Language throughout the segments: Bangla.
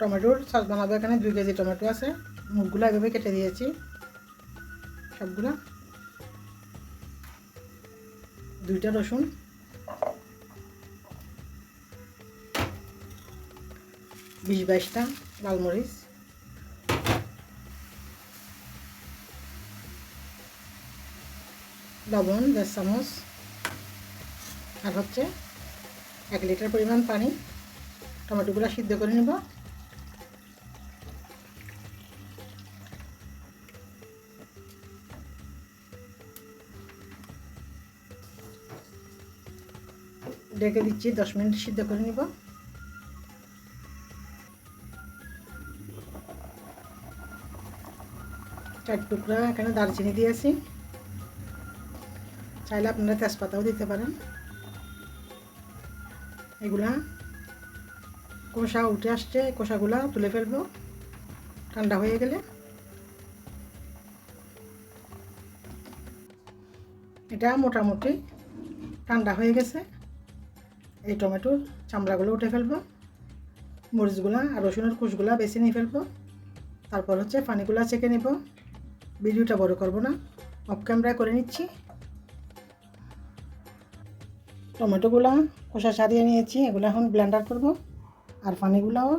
টমেটোর সস বানাবো এখানে, দুই কেজি টমেটো আছে। মুখগুলো এভাবে কেটে দিয়েছি। সবগুলা। দুইটা রসুন। বিশ বাইশটা লালমরিচ। লবণ, দেড় চামচ। আর হচ্ছে এক লিটার পরিমাণ পানি। টমেটোগুলো সিদ্ধ করে নেব। ডেকে দিচ্ছি, দশ মিনিট সিদ্ধ করে নিব। চার টুকরা এখানে দারচিনি দিয়েছি। চাইলে আপনারা তেজপাতাও দিতে পারেন। এগুলা কষা উঠে আসছে, কষাগুলা তুলে ফেলব। ঠান্ডা হয়ে গেলে। এটা মোটামুটি ঠান্ডা হয়ে গেছে। এই টমেটোর চামড়াগুলো উঠে ফেলব, মরিচগুলা আর রসুনের কুচগুলা বেছে নিয়ে ফেলব, তারপর হচ্ছে পানিগুলা চেকে নেব। ভিডিওটা বড় করব না অফ ক্যামেরায় করে নিচ্ছি। টমেটোগুলো খোসা সারিয়ে নিয়েছি, এগুলো এখন ব্লেন্ডার করব, আর পানিগুলোও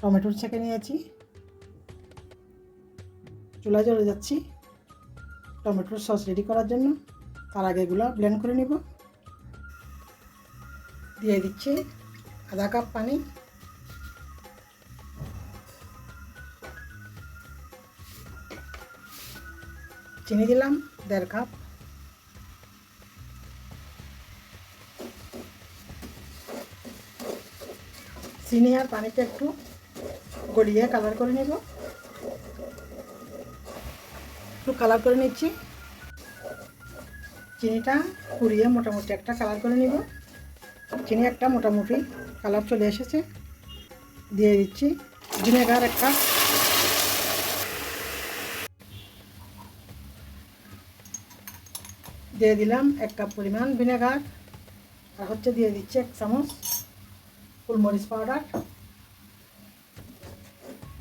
টমেটোর ছেঁকে নিয়েছি। চুলা জ্বলে যাচ্ছি, টমেটোর সস রেডি করার জন্য, তার আগে এগুলো ব্লেন্ড করে নিব। দিয়ে দিচ্ছি আধা কাপ পানি। চিনি দিলাম, দেড় কাপ। চিনি আর পানিটা একটু গড়িয়ে কালার করে নেব। একটু কালার করে নিচ্ছি। চিনিটা কুড়িয়ে মোটামুটি একটা কালার করে নিব। চিনি একটা, মোটামুটি কালার চলে এসেছে। দিয়ে দিচ্ছি ভিনেগার একটা। দিয়ে দিলাম এক কাপ পরিমাণ ভিনেগার। আর হচ্ছে দিয়ে দিচ্ছি এক চামচ গোলমরিচ পাউডার।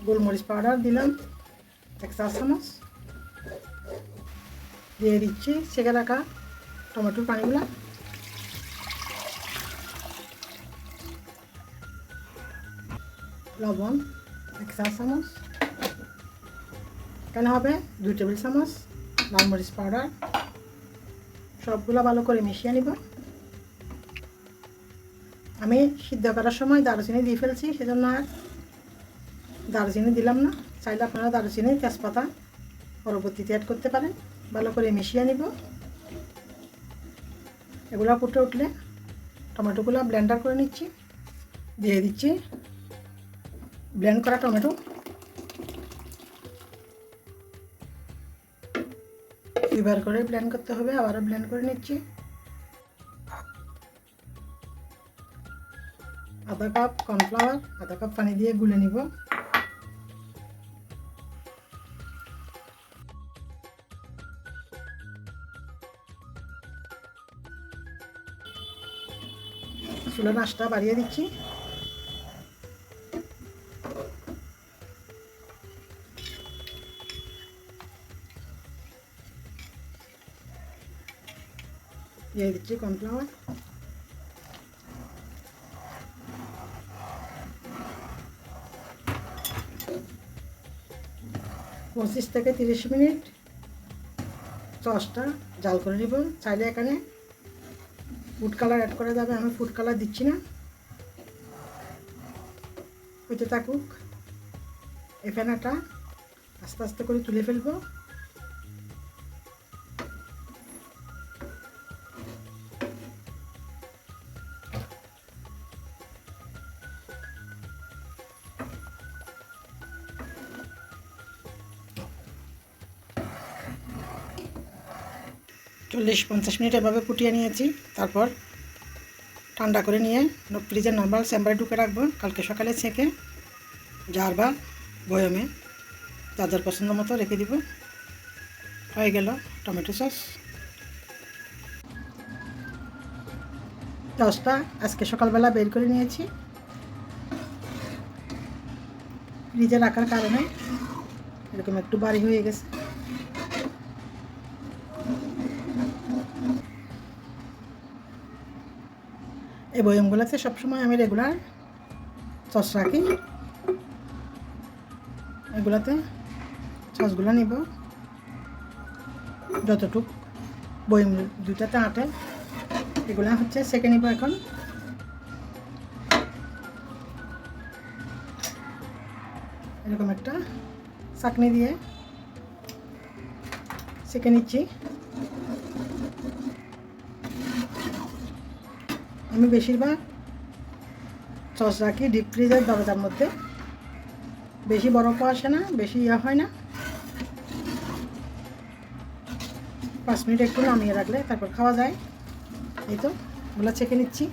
গোলমরিচ পাউডার দিলাম এক চা চামচ। দিয়ে দিচ্ছি সেকে রাখা টমেটোর পানিগুলো। লবণ, এক চা চামচ। কেন হবে? দুই টেবিল চামচ লাল মরিচ পাউডার। সবগুলো ভালো করে মিশিয়ে নিব। আমি সিদ্ধ করার সময় দারুচিনি দিয়ে ফেলছি, সেজন্য আর দারুচিনি দিলাম না। চাইলে আপনারা দারুচিনি তেজপাতা পরবর্তীতে অ্যাড করতে পারেন। ভালো করে মিশিয়ে নিব। এগুলো ফুটে উঠলে টমেটোগুলো ব্লেন্ডার করে নিচ্ছি। দিয়ে দিচ্ছি ব্লেন্ড করা টমেটো। দুইবার করে ব্লেন্ড করতে হবে, আবারও ব্লেন্ড করে নিচ্ছি। আধা কাপ কর্নফ্লাওয়ার, আধা কাপ পানি দিয়ে গুলে নিব। চুলের নাশটা বাড়িয়ে দিচ্ছি। দিয়ে দিচ্ছি কর্নফ্লাওয়ার পঁচিশ থেকে তিরিশ মিনিট সসটা জাল করে নিব। চাইলে এখানে ফুড কালার অ্যাড করা যাবে, আমি ফুড কালার দিচ্ছি না। হইতে থাকুক। এই ফেনাটা আস্তে আস্তে করে তুলে ফেলব। চল্লিশ পঞ্চাশ মিনিট এভাবে ফুটিয়ে নিয়েছি। তারপর ঠান্ডা করে নিয়ে ফ্রিজের নর্মাল চেম্বারে ঢুকে রাখব। কালকে সকালে ছেঁকে জার বা বয়মে যাদের পছন্দ মতো রেখে দিব। হয়ে গেল টমেটো সস। সসটা আজকে সকালবেলা বের করে নিয়েছি। ফ্রিজে রাখার কারণে এরকম একটু বাড়ি হয়ে গেছে। এই বয়মগুলোতে সবসময় আমি রেগুলার সস রাখি। এগুলাতে সসগুলো নিব। যতটুক বয়ম দুটাতে আটে, এগুলা হচ্ছে সেকে নিব এখন। এরকম একটা চাকনি দিয়ে সেকে নিচ্ছি। আমি বেশিরভাগ সস রাখি ডিপ ফ্রিজের দরজার মধ্যে। বেশি বরফও আসে না, বেশি ইয়ে হয় না। পাঁচ মিনিট একটু নামিয়ে রাখলে তারপর খাওয়া যায়। এই তো, ওগুলো চেখে নিচ্ছি।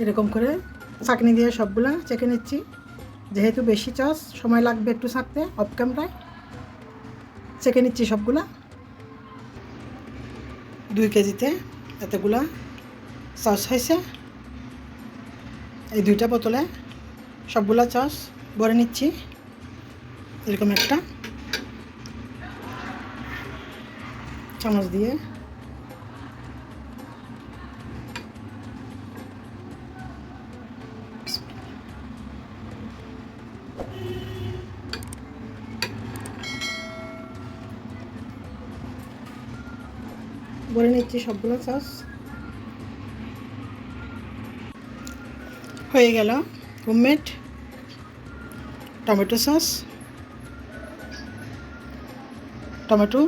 এরকম করে চাকনি দিয়ে সবগুলা চেকে নিচ্ছি। যেহেতু বেশি চাষ সময় লাগবে একটু ছাঁকতে অফ ক্যামেরায় চেকে নিচ্ছি সবগুলা। দুই কেজিতে এতগুলা চাষ হয়েছে। এই দুইটা বোতলে সবগুলা চাষ ভরে নিচ্ছি। এরকম একটা। চামচ দিয়ে ভরে নিচ্ছি সবগুলো সস হয়ে গেল হোমমেড টমেটো সস টমেটো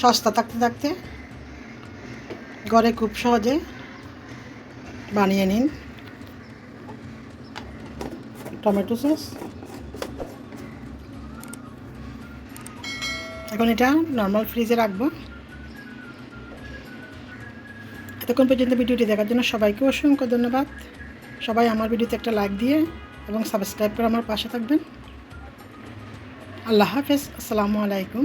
সস্তা থাকতে থাকতে ঘরে খুব সহজে বানিয়ে নিন। টমেটো সস এখন এটা নর্মাল ফ্রিজে রাখব। এতক্ষণ পর্যন্ত ভিডিওটি দেখার জন্য সবাইকে অসংখ্য ধন্যবাদ। সবাই আমার ভিডিওতে একটা লাইক দিয়ে এবং সাবস্ক্রাইব করে আমার পাশে থাকবেন। আল্লাহ হাফেজ। আসসালামু আলাইকুম।